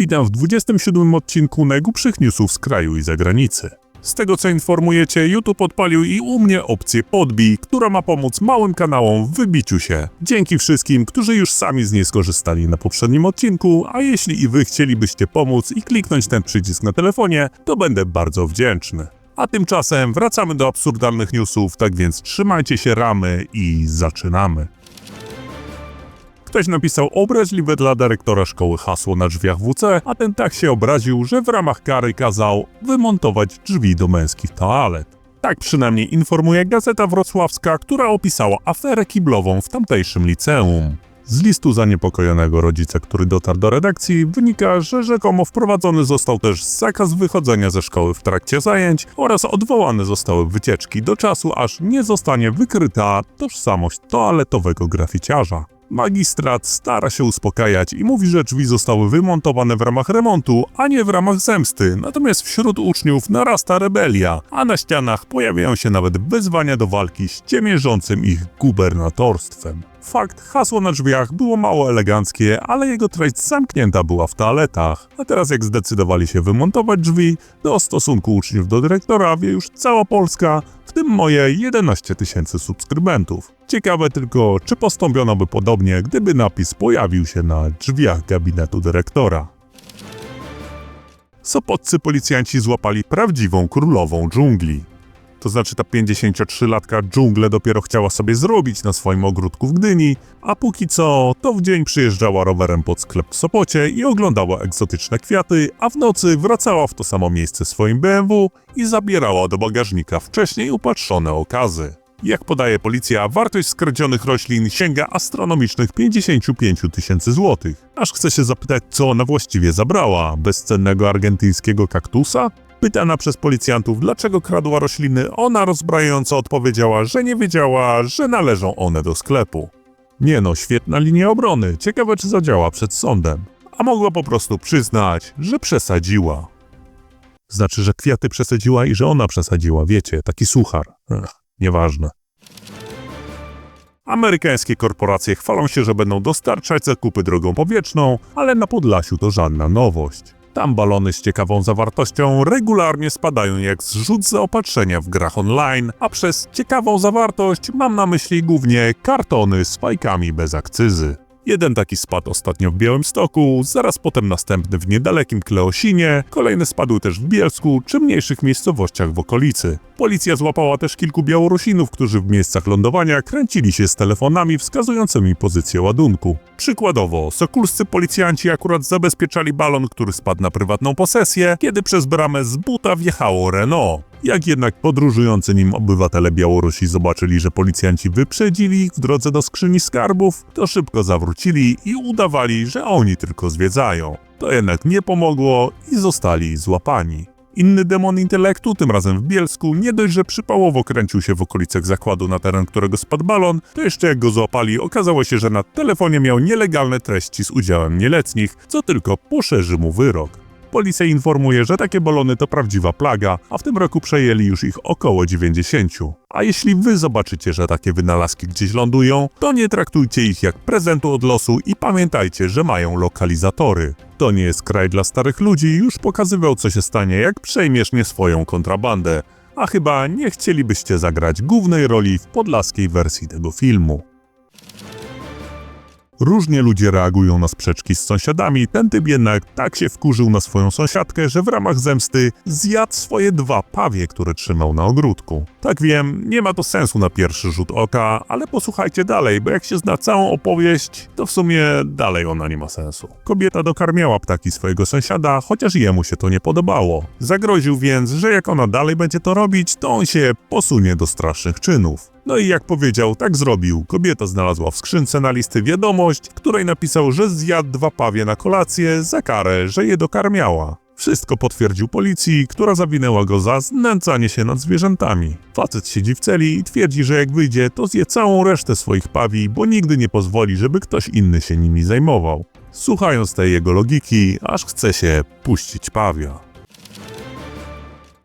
Witam w 27 odcinku najgłupszych newsów z kraju i zagranicy. Z tego co informujecie, YouTube odpalił i u mnie opcję podbij, która ma pomóc małym kanałom w wybiciu się. Dzięki wszystkim, którzy już sami z niej skorzystali na poprzednim odcinku, a jeśli i wy chcielibyście pomóc i kliknąć ten przycisk na telefonie, to będę bardzo wdzięczny. A tymczasem wracamy do absurdalnych newsów, tak więc trzymajcie się ramy i zaczynamy. Ktoś napisał obraźliwe dla dyrektora szkoły hasło na drzwiach WC, a ten tak się obraził, że w ramach kary kazał wymontować drzwi do męskich toalet. Tak przynajmniej informuje Gazeta Wrocławska, która opisała aferę kiblową w tamtejszym liceum. Z listu zaniepokojonego rodzica, który dotarł do redakcji, wynika, że rzekomo wprowadzony został też zakaz wychodzenia ze szkoły w trakcie zajęć oraz odwołane zostały wycieczki do czasu, aż nie zostanie wykryta tożsamość toaletowego graficiarza. Magistrat stara się uspokajać i mówi, że drzwi zostały wymontowane w ramach remontu, a nie w ramach zemsty. Natomiast wśród uczniów narasta rebelia, a na ścianach pojawiają się nawet wezwania do walki z ciemiężącym ich gubernatorstwem. Fakt, hasło na drzwiach było mało eleganckie, ale jego treść zamknięta była w toaletach. A teraz jak zdecydowali się wymontować drzwi, to o stosunku uczniów do dyrektora wie już cała Polska, w tym moje 11 tysięcy subskrybentów. Ciekawe tylko, czy postąpiono by podobnie, gdyby napis pojawił się na drzwiach gabinetu dyrektora. Sopoccy policjanci złapali prawdziwą królową dżungli. To znaczy ta 53-latka dżunglę dopiero chciała sobie zrobić na swoim ogródku w Gdyni, a póki co to w dzień przyjeżdżała rowerem pod sklep w Sopocie i oglądała egzotyczne kwiaty, a w nocy wracała w to samo miejsce swoim BMW i zabierała do bagażnika wcześniej upatrzone okazy. Jak podaje policja, wartość skradzionych roślin sięga astronomicznych 55 tysięcy złotych. Aż chce się zapytać, co ona właściwie zabrała? Bezcennego argentyńskiego kaktusa? Pytana przez policjantów, dlaczego kradła rośliny, ona rozbrajająco odpowiedziała, że nie wiedziała, że należą one do sklepu. Nie no, świetna linia obrony. Ciekawe, czy zadziała przed sądem. A mogła po prostu przyznać, że przesadziła. Znaczy, że kwiaty przesadziła i że ona przesadziła, wiecie, taki suchar. Ech, nieważne. Amerykańskie korporacje chwalą się, że będą dostarczać zakupy drogą powietrzną, ale na Podlasiu to żadna nowość. Tam balony z ciekawą zawartością regularnie spadają jak zrzut zaopatrzenia w grach online, a przez ciekawą zawartość mam na myśli głównie kartony z fajkami bez akcyzy. Jeden taki spadł ostatnio w Białymstoku, zaraz potem następny w niedalekim Kleosinie, kolejne spadły też w Bielsku czy mniejszych miejscowościach w okolicy. Policja złapała też kilku Białorusinów, którzy w miejscach lądowania kręcili się z telefonami wskazującymi pozycję ładunku. Przykładowo, sokulscy policjanci akurat zabezpieczali balon, który spadł na prywatną posesję, kiedy przez bramę z buta wjechało Renault. Jak jednak podróżujący nim obywatele Białorusi zobaczyli, że policjanci wyprzedzili ich w drodze do skrzyni skarbów, to szybko zawrócili i udawali, że oni tylko zwiedzają. To jednak nie pomogło i zostali złapani. Inny demon intelektu, tym razem w Bielsku, nie dość, że przypałowo kręcił się w okolicach zakładu, na teren którego spadł balon, to jeszcze jak go złapali, okazało się, że na telefonie miał nielegalne treści z udziałem nieletnich, co tylko poszerzy mu wyrok. Policja informuje, że takie balony to prawdziwa plaga, a w tym roku przejęli już ich około 90. A jeśli wy zobaczycie, że takie wynalazki gdzieś lądują, to nie traktujcie ich jak prezentu od losu i pamiętajcie, że mają lokalizatory. To nie jest kraj dla starych ludzi, już pokazywał co się stanie, jak przejmiesz nie swoją kontrabandę. A chyba nie chcielibyście zagrać głównej roli w podlaskiej wersji tego filmu. Różnie ludzie reagują na sprzeczki z sąsiadami, ten typ jednak tak się wkurzył na swoją sąsiadkę, że w ramach zemsty zjadł swoje dwa pawie, które trzymał na ogródku. Tak wiem, nie ma to sensu na pierwszy rzut oka, ale posłuchajcie dalej, bo jak się zna całą opowieść, to w sumie dalej ona nie ma sensu. Kobieta dokarmiała ptaki swojego sąsiada, chociaż jemu się to nie podobało. Zagroził więc, że jak ona dalej będzie to robić, to on się posunie do strasznych czynów. No i jak powiedział, tak zrobił. Kobieta znalazła w skrzynce na listy wiadomość, w której napisał, że zjadł dwa pawie na kolację za karę, że je dokarmiała. Wszystko potwierdził policji, która zawinęła go za znęcanie się nad zwierzętami. Facet siedzi w celi i twierdzi, że jak wyjdzie, to zje całą resztę swoich pawi, bo nigdy nie pozwoli, żeby ktoś inny się nimi zajmował. Słuchając tej jego logiki, aż chce się puścić pawia.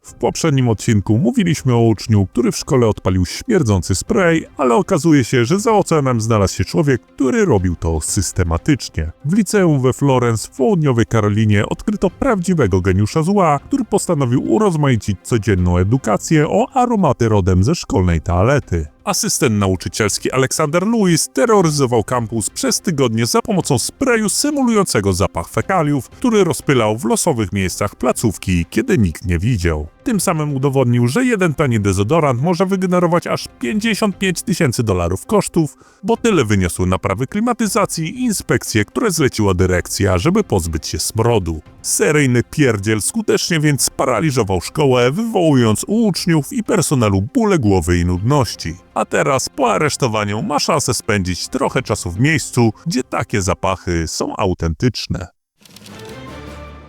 W poprzednim odcinku mówiliśmy o uczniu, który w szkole odpalił śmierdzący spray, ale okazuje się, że za oceanem znalazł się człowiek, który robił to systematycznie. W liceum we Florence w południowej Karolinie odkryto prawdziwego geniusza zła, który postanowił urozmaicić codzienną edukację o aromaty rodem ze szkolnej toalety. Asystent nauczycielski Aleksander Lewis terroryzował kampus przez tygodnie za pomocą sprayu symulującego zapach fekaliów, który rozpylał w losowych miejscach placówki, kiedy nikt nie widział. Tym samym udowodnił, że jeden tani dezodorant może wygenerować aż 55 tysięcy dolarów kosztów, bo tyle wyniosły naprawy klimatyzacji i inspekcje, które zleciła dyrekcja, żeby pozbyć się smrodu. Seryjny pierdziel skutecznie więc sparaliżował szkołę, wywołując u uczniów i personelu bóle głowy i nudności. A teraz po aresztowaniu ma szansę spędzić trochę czasu w miejscu, gdzie takie zapachy są autentyczne.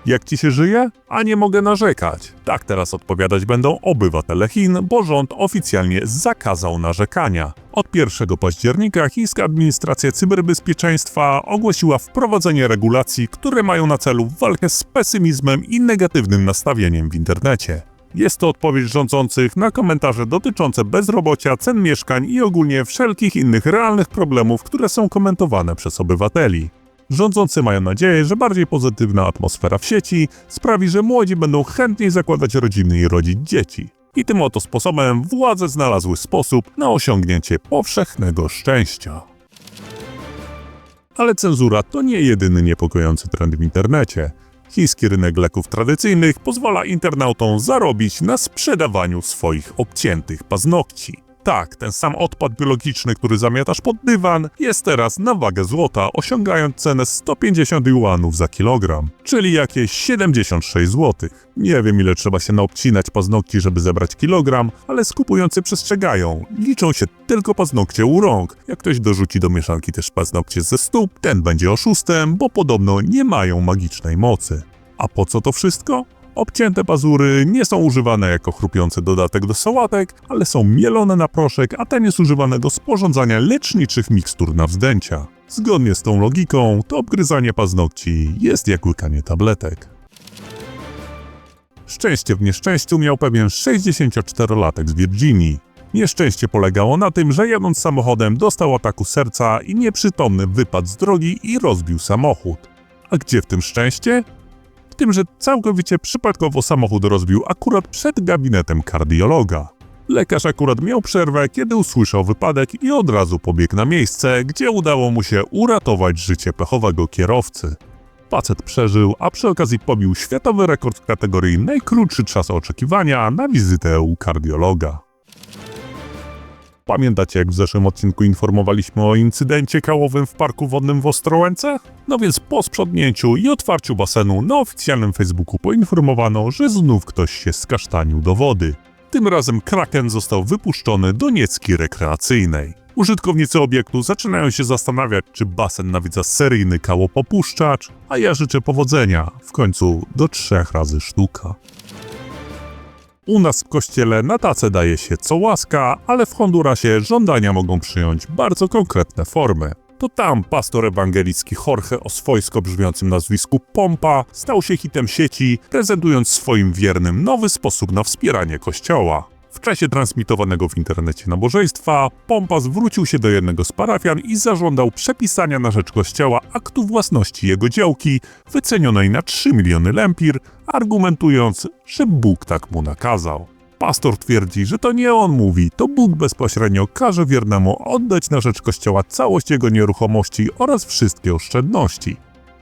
Jak ci się żyje? A nie mogę narzekać. Tak teraz odpowiadać będą obywatele Chin, bo rząd oficjalnie zakazał narzekania. Od 1 października chińska administracja cyberbezpieczeństwa ogłosiła wprowadzenie regulacji, które mają na celu walkę z pesymizmem i negatywnym nastawieniem w internecie. Jest to odpowiedź rządzących na komentarze dotyczące bezrobocia, cen mieszkań i ogólnie wszelkich innych realnych problemów, które są komentowane przez obywateli. Rządzący mają nadzieję, że bardziej pozytywna atmosfera w sieci sprawi, że młodzi będą chętniej zakładać rodziny i rodzić dzieci. I tym oto sposobem władze znalazły sposób na osiągnięcie powszechnego szczęścia. Ale cenzura to nie jedyny niepokojący trend w internecie. Chiński rynek leków tradycyjnych pozwala internautom zarobić na sprzedawaniu swoich obciętych paznokci. Tak, ten sam odpad biologiczny, który zamiatasz pod dywan, jest teraz na wagę złota, osiągając cenę 150 juanów za kilogram, czyli jakieś 76 zł. Nie wiem ile trzeba się naobcinać paznokci, żeby zebrać kilogram, ale skupujący przestrzegają. Liczą się tylko paznokcie u rąk. Jak ktoś dorzuci do mieszanki też paznokcie ze stóp, ten będzie oszustem, bo podobno nie mają magicznej mocy. A po co to wszystko? Obcięte pazury nie są używane jako chrupiący dodatek do sałatek, ale są mielone na proszek, a ten jest używany do sporządzania leczniczych mikstur na wzdęcia. Zgodnie z tą logiką, to obgryzanie paznokci jest jak łykanie tabletek. Szczęście w nieszczęściu miał pewien 64-latek z Virginii. Nieszczęście polegało na tym, że jadąc samochodem dostał ataku serca i nieprzytomny wypadł z drogi i rozbił samochód. A gdzie w tym szczęście? Tym, że całkowicie przypadkowo samochód rozbił akurat przed gabinetem kardiologa. Lekarz akurat miał przerwę, kiedy usłyszał wypadek i od razu pobiegł na miejsce, gdzie udało mu się uratować życie pechowego kierowcy. Facet przeżył, a przy okazji pobił światowy rekord w kategorii najkrótszy czas oczekiwania na wizytę u kardiologa. Pamiętacie, jak w zeszłym odcinku informowaliśmy o incydencie kałowym w parku wodnym w Ostrołęce? No więc po sprzątnięciu i otwarciu basenu na oficjalnym Facebooku poinformowano, że znów ktoś się skasztanił do wody. Tym razem Kraken został wypuszczony do niecki rekreacyjnej. Użytkownicy obiektu zaczynają się zastanawiać, czy basen nawiedza seryjny kałopopuszczacz, a ja życzę powodzenia, w końcu do trzech razy sztuka. U nas w kościele na tacę daje się co łaska, ale w Hondurasie żądania mogą przyjąć bardzo konkretne formy. To tam pastor ewangelicki Jorge o swojsko brzmiącym nazwisku Pompa stał się hitem sieci, prezentując swoim wiernym nowy sposób na wspieranie kościoła. W czasie transmitowanego w internecie nabożeństwa, Pompa zwrócił się do jednego z parafian i zażądał przepisania na rzecz kościoła aktu własności jego działki, wycenionej na 3 miliony lempir, argumentując, że Bóg tak mu nakazał. Pastor twierdzi, że to nie on mówi, to Bóg bezpośrednio każe wiernemu oddać na rzecz kościoła całość jego nieruchomości oraz wszystkie oszczędności.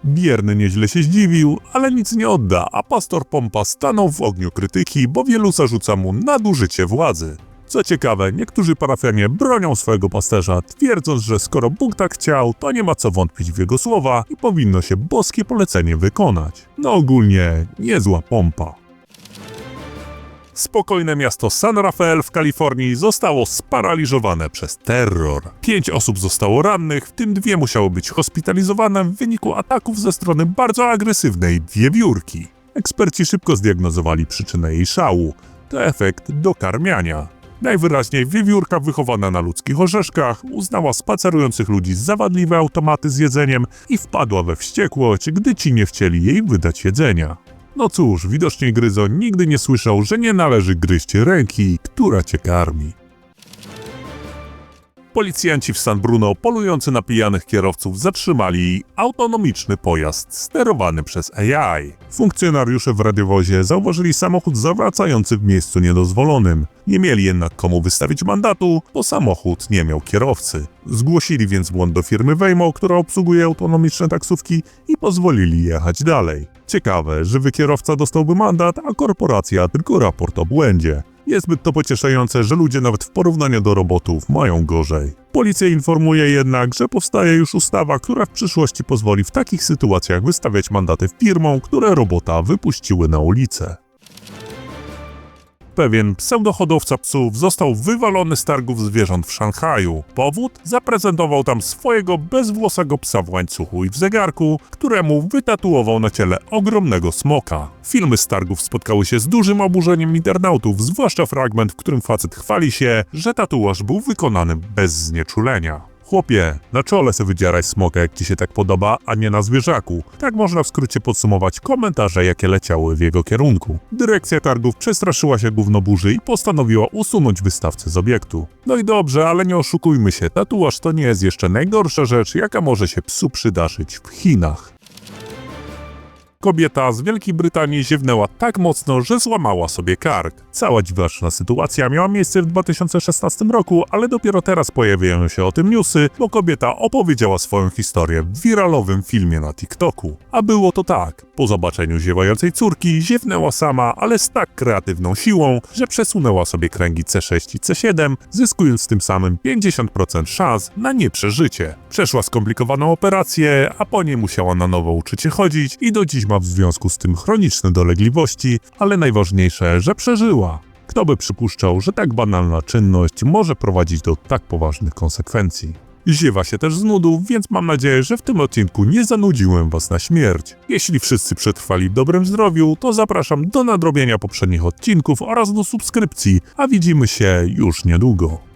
Bierny nieźle się zdziwił, ale nic nie odda, a pastor Pompa stanął w ogniu krytyki, bo wielu zarzuca mu nadużycie władzy. Co ciekawe, niektórzy parafianie bronią swojego pasterza, twierdząc, że skoro Bóg tak chciał, to nie ma co wątpić w jego słowa i powinno się boskie polecenie wykonać. No ogólnie niezła pompa. Spokojne miasto San Rafael w Kalifornii zostało sparaliżowane przez terror. Pięć osób zostało rannych, w tym dwie musiały być hospitalizowane w wyniku ataków ze strony bardzo agresywnej wiewiórki. Eksperci szybko zdiagnozowali przyczynę jej szału. To efekt dokarmiania. Najwyraźniej wiewiórka wychowana na ludzkich orzeszkach uznała spacerujących ludzi za zawadliwe automaty z jedzeniem i wpadła we wściekłość, gdy ci nie chcieli jej wydać jedzenia. No cóż, widocznie Gryzo nigdy nie słyszał, że nie należy gryźć ręki, która cię karmi. Policjanci w San Bruno polujący na pijanych kierowców zatrzymali autonomiczny pojazd sterowany przez AI. Funkcjonariusze w radiowozie zauważyli samochód zawracający w miejscu niedozwolonym. Nie mieli jednak komu wystawić mandatu, bo samochód nie miał kierowcy. Zgłosili więc błąd do firmy Waymo, która obsługuje autonomiczne taksówki i pozwolili jechać dalej. Ciekawe, żywy kierowca dostałby mandat, a korporacja tylko raport o błędzie. Niezbyt to pocieszające, że ludzie nawet w porównaniu do robotów mają gorzej. Policja informuje jednak, że powstaje już ustawa, która w przyszłości pozwoli w takich sytuacjach wystawiać mandaty firmom, które robota wypuściły na ulicę. Pewien pseudohodowca psów został wywalony z targów zwierząt w Szanghaju. Powód? Zaprezentował tam swojego bezwłosego psa w łańcuchu i w zegarku, któremu wytatuował na ciele ogromnego smoka. Filmy z targów spotkały się z dużym oburzeniem internautów, zwłaszcza fragment, w którym facet chwali się, że tatuaż był wykonany bez znieczulenia. Chłopie, na czole se wydzieraj smoka, jak ci się tak podoba, a nie na zwierzaku. Tak można w skrócie podsumować komentarze, jakie leciały w jego kierunku. Dyrekcja targów przestraszyła się gównoburzy i postanowiła usunąć wystawcę z obiektu. No i dobrze, ale nie oszukujmy się, tatuaż to nie jest jeszcze najgorsza rzecz, jaka może się psu przydarzyć w Chinach. Kobieta z Wielkiej Brytanii ziewnęła tak mocno, że złamała sobie kark. Cała dziwaczna sytuacja miała miejsce w 2016 roku, ale dopiero teraz pojawiają się o tym newsy, bo kobieta opowiedziała swoją historię w wiralowym filmie na TikToku. A było to tak. Po zobaczeniu ziewającej córki ziewnęła sama, ale z tak kreatywną siłą, że przesunęła sobie kręgi C6 i C7, zyskując tym samym 50% szans na nieprzeżycie. Przeszła skomplikowaną operację, a po niej musiała na nowo uczyć się chodzić i do dziś ma w związku z tym chroniczne dolegliwości, ale najważniejsze, że przeżyła. Kto by przypuszczał, że tak banalna czynność może prowadzić do tak poważnych konsekwencji? Ziewa się też z nudów, więc mam nadzieję, że w tym odcinku nie zanudziłem Was na śmierć. Jeśli wszyscy przetrwali w dobrym zdrowiu, to zapraszam do nadrobienia poprzednich odcinków oraz do subskrypcji, a widzimy się już niedługo.